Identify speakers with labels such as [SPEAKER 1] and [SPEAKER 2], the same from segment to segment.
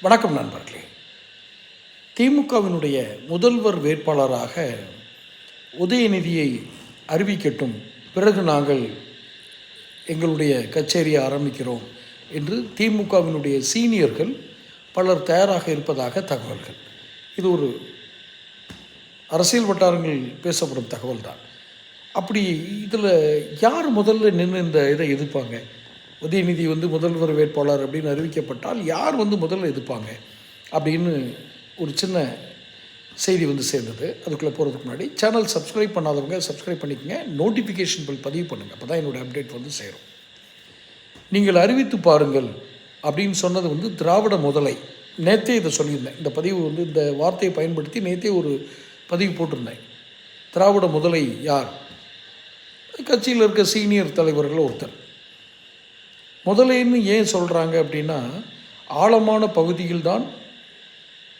[SPEAKER 1] வணக்கம் நண்பர்களே. திமுகவினுடைய முதல்வர் வேட்பாளராக உதயநிதியை அறிவிக்கட்டும் பிறகு நாங்கள் எங்களுடைய கச்சேரியை ஆரம்பிக்கிறோம் என்று திமுகவினுடைய சீனியர்கள் பலர் தயாராக இருப்பதாக தகவல்கள். இது ஒரு அரசியல் வட்டாரங்கள் பேசப்படும் தகவல் தான் அப்படி இதில் யார் முதல்ல நின்று இந்த இதை எதிர்ப்பாங்க? உதயநிதி வந்து முதல்வர் வேட்பாளர் அப்படின்னு அறிவிக்கப்பட்டால் யார் வந்து முதல்ல எதிர்ப்பாங்க அப்படின்னு ஒரு சின்ன செய்தி வந்து சேர்ந்தது. அதுக்குள்ளே போகிறதுக்கு முன்னாடி சேனல் சப்ஸ்கிரைப் பண்ணாதவங்க சப்ஸ்கிரைப் பண்ணிக்கங்க. நோட்டிஃபிகேஷன் பில் பதிவு பண்ணுங்கள் அப்போ தான் என்னோடய அப்டேட் வந்து சேரும். நீங்கள் அறிவித்து பாருங்கள் அப்படின்னு சொன்னது வந்து திராவிட முதலை. நேற்றே இதை சொல்லியிருந்தேன். இந்த பதிவு வந்து இந்த வார்த்தையை பயன்படுத்தி நேற்றே ஒரு பதிவு போட்டிருந்தேன். திராவிட முதலை யார்? கட்சியில் இருக்க சீனியர் தலைவர்கள் ஒருத்தர். முதலைன்னு ஏன் சொல்கிறாங்க அப்படின்னா ஆழமான பகுதியில் தான்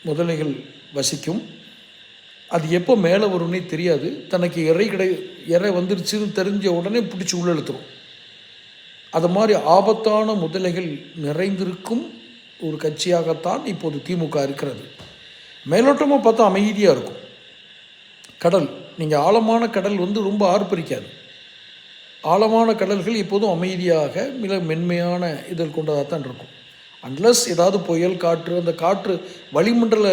[SPEAKER 1] முதலைகள் வசிக்கும். அது எப்போ மேலே வரும்னே தெரியாது. தனக்கு இறை கிடை இறை வந்துருச்சுன்னு தெரிஞ்ச உடனே பிடிச்சி உள்ளெழுத்துரும் அது மாதிரி ஆபத்தான முதலைகள் நிறைந்திருக்கும் ஒரு கட்சியாகத்தான் இப்போது திமுக இருக்கிறது. மேலோட்டமாக பார்த்தா அமைதியாக இருக்கும். கடல் நீங்கள் ஆழமான கடல் வந்து ரொம்ப ஆர்ப்பரிக்காது. ஆழமான கடல்கள் எப்போதும் அமைதியாக மிக மென்மையான இதில் கொண்டதாக தான் இருக்கும். அன்லஸ் ஏதாவது புயல் காற்று அந்த காற்று வளிமண்டல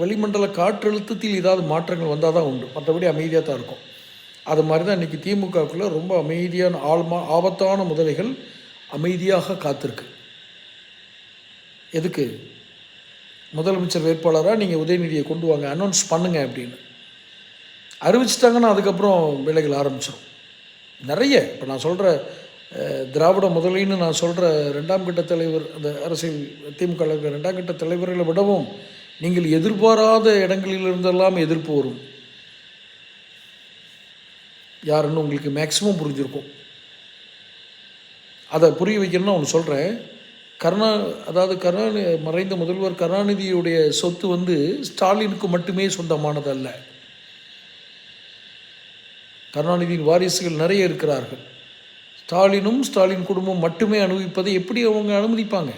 [SPEAKER 1] வளிமண்டல காற்றழுத்தத்தில் ஏதாவது மாற்றங்கள் வந்தால் தான் உண்டு. மற்றபடி அமைதியாக தான் இருக்கும். அது மாதிரி தான் இன்றைக்கி திமுகவுக்குள்ளே ரொம்ப அமைதியான ஆழமா ஆபத்தான முதலைகள் அமைதியாக காத்திருக்கு. எதுக்கு? முதலமைச்சர் வேட்பாளராக நீங்கள் உதயநிதியை கொண்டு வாங்க அனௌன்ஸ் பண்ணுங்கள் அப்படின்னு. அறிவிச்சிட்டாங்கன்னா அதுக்கப்புறம் வேலைகள் ஆரம்பிச்சிடும் நிறைய. இப்போ நான் சொல்கிற திராவிட முதலின்னு நான் சொல்கிற ரெண்டாம் கட்ட தலைவர் அந்த அரசியல் திமுக ரெண்டாம் கட்ட தலைவர்களை விடவும் நீங்கள் எதிர்பாராத இடங்களிலிருந்தெல்லாம் எதிர்ப்பு வரும். யாருன்னு உங்களுக்கு மேக்சிமம் புரிஞ்சிருக்கும். அதை புரிய வைக்கணும்னு ஒன்று சொல்கிறேன் கருணா அதாவது கருணாநிதி மறைந்த முதல்வர் கருணாநிதியுடைய சொத்து வந்து ஸ்டாலினுக்கு மட்டுமே சொந்தமானதல்ல. கருணாநிதியின் வாரிசுகள் நிறைய இருக்கிறார்கள். ஸ்டாலினும் ஸ்டாலின் குடும்பம் மட்டுமே அனுபவிப்பதை எப்படி அவங்க அனுமதிப்பாங்க?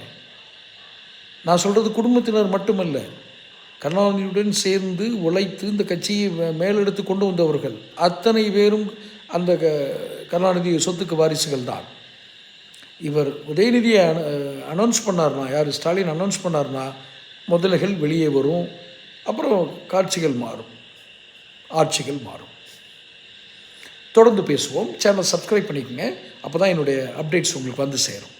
[SPEAKER 1] நான் சொல்கிறது குடும்பத்தினர் மட்டுமல்ல. கருணாநிதியுடன் சேர்ந்து உழைத்து இந்த கட்சியை மே- மேலெடுத்து கொண்டு வந்தவர்கள் அத்தனை பேரும் அந்த க கருணாநிதி சொத்துக்கு வாரிசுகள் தான். இவர் உதயநிதியை அனௌன்ஸ் பண்ணார்னா யார்? ஸ்டாலின் அனௌன்ஸ் பண்ணார்னா முதலைகள் வெளியே வரும். அப்புறம் காட்சிகள் மாறும். ஆட்சிகள் மாறும். தொடர்ந்து பேசுவோம். சேனல் சப்ஸ்கிரைப் பண்ணிக்கோங்க. அப்போ தான் என்னுடைய அப்டேட்ஸ் உங்களுக்கு வந்து சேரும்.